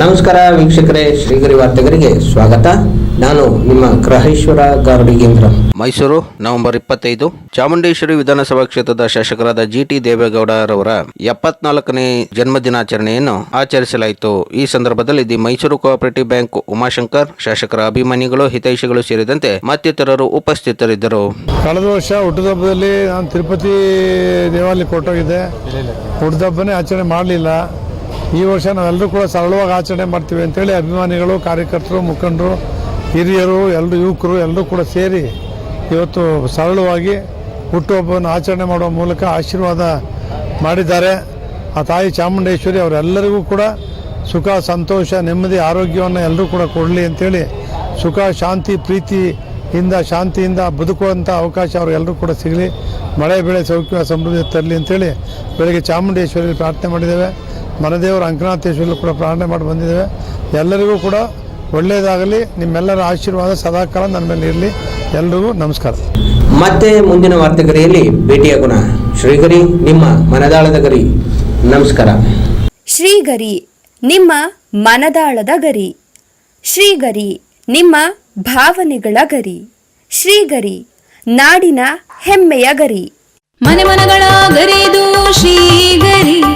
ನಮಸ್ಕಾರ ವೀಕ್ಷಕರೇ ಶ್ರೀಗರಿ ವಾರ್ತೆಗರಿಗೆ ಸ್ವಾಗತ. ನಾನು ನಿಮ್ಮ ಗ್ರಹೇಶ್ವರ ಗಾರ್ಡಿಗೇಂದ್ರ. ಮೈಸೂರು ನವೆಂಬರ್ ಇಪ್ಪತ್ತೈದು ಚಾಮುಂಡೇಶ್ವರಿ ವಿಧಾನಸಭಾ ಕ್ಷೇತ್ರದ ಶಾಸಕರಾದ ಜಿಟಿ ದೇವೇಗೌಡರವರ ಎಪ್ಪತ್ನಾಲ್ಕನೇ ಜನ್ಮದಿನಾಚರಣೆಯನ್ನು ಆಚರಿಸಲಾಯಿತು. ಈ ಸಂದರ್ಭದಲ್ಲಿ the Mysore cooperative bank Umashankar ಶಾಸಕರ ಅಭಿಮಾನಿಗಳು ಹಿತೈಷಿಗಳು ಸೇರಿದಂತೆ ಮತ್ತಿತರರು ಉಪಸ್ಥಿತರಿದ್ದರು. ಕಳೆದ ವರ್ಷ ಹುಟ್ಟುಹಬ್ಬದಲ್ಲಿ ನಾನು ತಿರುಪತಿ ದೇವಾಲಯಕ್ಕೆ ಕೊಟ್ಟೋಗಿದ್ದೆ ಹುಟ್ಟುಹಬ್ಬನೇ ಆಚರಣೆ ಮಾಡಲಿಲ್ಲ. ಈ ವರ್ಷ ನಾವೆಲ್ಲರೂ ಕೂಡ ಸರಳವಾಗಿ ಆಚರಣೆ ಮಾಡ್ತೀವಿ ಅಂತೇಳಿ ಅಭಿಮಾನಿಗಳು, ಕಾರ್ಯಕರ್ತರು, ಮುಖಂಡರು, ಹಿರಿಯರು ಎಲ್ಲರೂ ಯುವಕರು ಎಲ್ಲರೂ ಕೂಡ ಸೇರಿ ಇವತ್ತು ಸರಳವಾಗಿ ಹುಟ್ಟುಹಬ್ಬವನ್ನು ಆಚರಣೆ ಮಾಡುವ ಮೂಲಕ ಆಶೀರ್ವಾದ ಮಾಡಿದ್ದಾರೆ. ಆ ತಾಯಿ ಚಾಮುಂಡೇಶ್ವರಿ ಅವರೆಲ್ಲರಿಗೂ ಕೂಡ ಸುಖ, ಸಂತೋಷ, ನೆಮ್ಮದಿ, ಆರೋಗ್ಯವನ್ನು ಎಲ್ಲರೂ ಕೂಡ ಕೊಡಲಿ ಅಂತೇಳಿ ಸುಖ, ಶಾಂತಿ, ಪ್ರೀತಿಯಿಂದ, ಶಾಂತಿಯಿಂದ ಬದುಕುವಂಥ ಅವಕಾಶ ಅವ್ರಿಗೆಲ್ಲರೂ ಕೂಡ ಸಿಗಲಿ. ಮಳೆ, ಬೆಳೆ, ಸೌಖ್ಯ, ಸಮೃದ್ಧಿ ತರಲಿ ಅಂತೇಳಿ ಬೆಳಗ್ಗೆ ಚಾಮುಂಡೇಶ್ವರಿ ಪ್ರಾರ್ಥನೆ ಮಾಡಿದ್ದೇವೆ. ಮನದೇವರು ಅಂಕನಾಥೇಶ್ವರಲ್ಲೂ ಕೂಡ ಪ್ರಾರ್ಥನೆ ಮಾಡಿ ಬಂದಿದ್ದೇವೆ. ಎಲ್ಲರಿಗೂ ಕೂಡ ಒಳ್ಳೆಯದಾಗಲಿ. ನಿಮ್ಮೆಲ್ಲರ ಆಶೀರ್ವಾದ ಸದಾಕಾಲ ನನ್ನ ಮೇಲೆ ಇರಲಿ. ಎಲ್ಲರಿಗೂ ನಮಸ್ಕಾರ. ಮತ್ತೆ ಮುಂದಿನ ವಾರ್ತೆಗರಿಯಲ್ಲಿ ಭೇಟಿಯಾಗೋಣ ಶ್ರೀಗರಿ ನಿಮ್ಮ ಮನದಾಳದ ಗರಿ. ನಮಸ್ಕಾರ. ಶ್ರೀಗರಿ ನಿಮ್ಮ ಮನದಾಳದ ಗರಿ. ಶ್ರೀಗರಿ ನಿಮ್ಮ ಭಾವನೆಗಳ ಗರಿ. ಶ್ರೀಗರಿ ನಾಡಿನ ಹೆಮ್ಮೆಯ ಗರಿ. ಮನೆ ಮನಗಳ ಗರಿದು ಶ್ರೀಗರಿ.